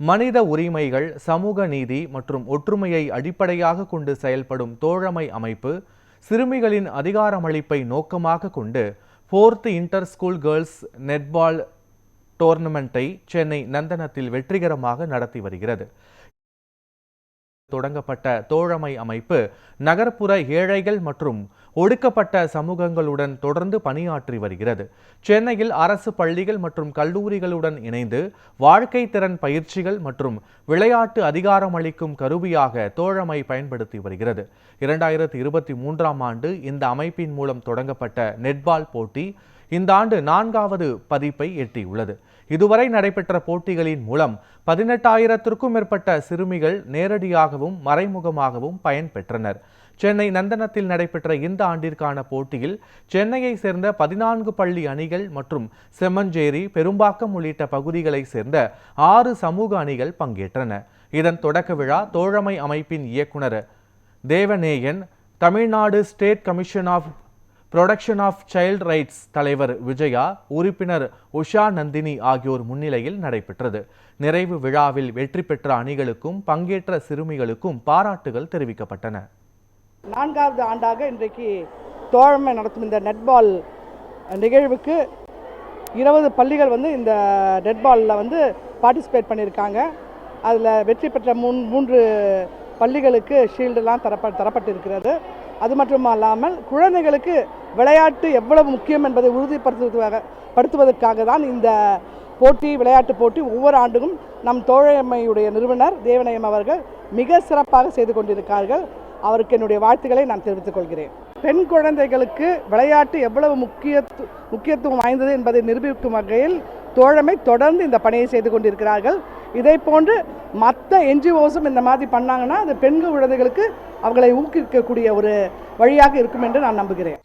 மனித உரிமைகள் சமூக நீதி மற்றும் ஒற்றுமையை அடிப்படையாக கொண்டு செயல்படும் தோழமை அமைப்பு சிறுமிகளின் அதிகாரமளிப்பை நோக்கமாக கொண்டு fourth inter school girls netball டோர்னமெண்ட்டை Chennai நந்தனத்தில் வெற்றிகரமாக நடத்தி வருகிறது. தொடங்கப்பட்ட தோழமை அமைப்பு நகர்ப்புற ஏழைகள் மற்றும் ஒடுக்கப்பட்ட சமூகங்களுடன் தொடர்ந்து பணியாற்றி வருகிறது. சென்னையில் அரசு பள்ளிகள் மற்றும் கல்லூரிகளுடன் இணைந்து வாழ்க்கை திறன் பயிற்சிகள் மற்றும் விளையாட்டு அதிகாரமளிக்கும் கருவியாக தோழமை பயன்படுத்தி வருகிறது. இரண்டாயிரத்தி இருபத்தி மூன்றாம் ஆண்டு இந்த அமைப்பின் மூலம் தொடங்கப்பட்ட நெட்பால் போட்டி இந்த ஆண்டு நான்காவது பதிப்பை எட்டியுள்ளது. இதுவரை நடைபெற்ற போட்டிகளின் மூலம் பதினெட்டாயிரத்திற்கும் மேற்பட்ட சிறுமிகள் நேரடியாகவும் மறைமுகமாகவும் பயன்பெற்றனர் சென்னை நந்தனத்தில் நடைபெற்ற இந்த ஆண்டிற்கான போட்டியில் சென்னையை சேர்ந்த பதினான்கு பள்ளி அணிகள் மற்றும் செம்மஞ்சேரி பெரும்பாக்கம் உள்ளிட்ட பகுதிகளைச் சேர்ந்த ஆறு சமூக அணிகள் பங்கேற்றன. இதன் தொடக்க விழா தோழமை அமைப்பின் இயக்குனர் Devaneyan Tamil Nadu state commission of protection of child rights தலைவர் விஜயா உறுப்பினர் உஷா நந்தினி ஆகியோர் முன்னிலையில் நடைபெற்றது. நிறைவு விழாவில் வெற்றி பெற்ற அணிகளுக்கும் பங்கேற்ற சிறுமிகளுக்கும் பாராட்டுகள் தெரிவிக்கப்பட்டன. நான்காவது ஆண்டாக இன்றைக்கு தோழமை நடத்தும் இந்த நெட்பால் நிகழ்வுக்கு இருபது பள்ளிகள் வந்து இந்த நெட்பாலில் வந்து பார்ட்டிசிபேட் பண்ணியிருக்காங்க. அதில் வெற்றி பெற்ற மூன் மூன்று பள்ளிகளுக்கு ஷீல்டெல்லாம் தரப்ப தரப்பட்டிருக்கிறது. அது மட்டும் அல்லாமல் குழந்தைகளுக்கு விளையாட்டு எவ்வளவு முக்கியம் என்பதை உறுதிப்படுத்துவதாக படுத்துவதற்காக தான் இந்த போட்டி விளையாட்டு போட்டி ஒவ்வொரு ஆண்டும் நம் தோழமையுடைய நிறுவனர் தேவநயம் அவர்கள் மிக சிறப்பாக செய்து கொண்டிருக்கிறார்கள். அவருக்கு என்னுடைய வாழ்த்துக்களை நான் தெரிவித்துக் கொள்கிறேன். பெண் குழந்தைகளுக்கு விளையாட்டு எவ்வளவு முக்கியத்து முக்கியத்துவம் வாய்ந்தது என்பதை நிரூபிக்கும் வகையில் தோழமை தொடர்ந்து இந்த பணியை செய்து கொண்டிருக்கிறார்கள். இதை போன்று மற்ற என்ஜிஓஸும் இந்த மாதிரி பண்ணாங்கன்னா அது பெண் குழந்தைகளுக்கு அவங்களை ஊக்குவிக்கக்கூடிய ஒரு வழியாக இருக்கும் என்று நான் நம்புகிறேன்.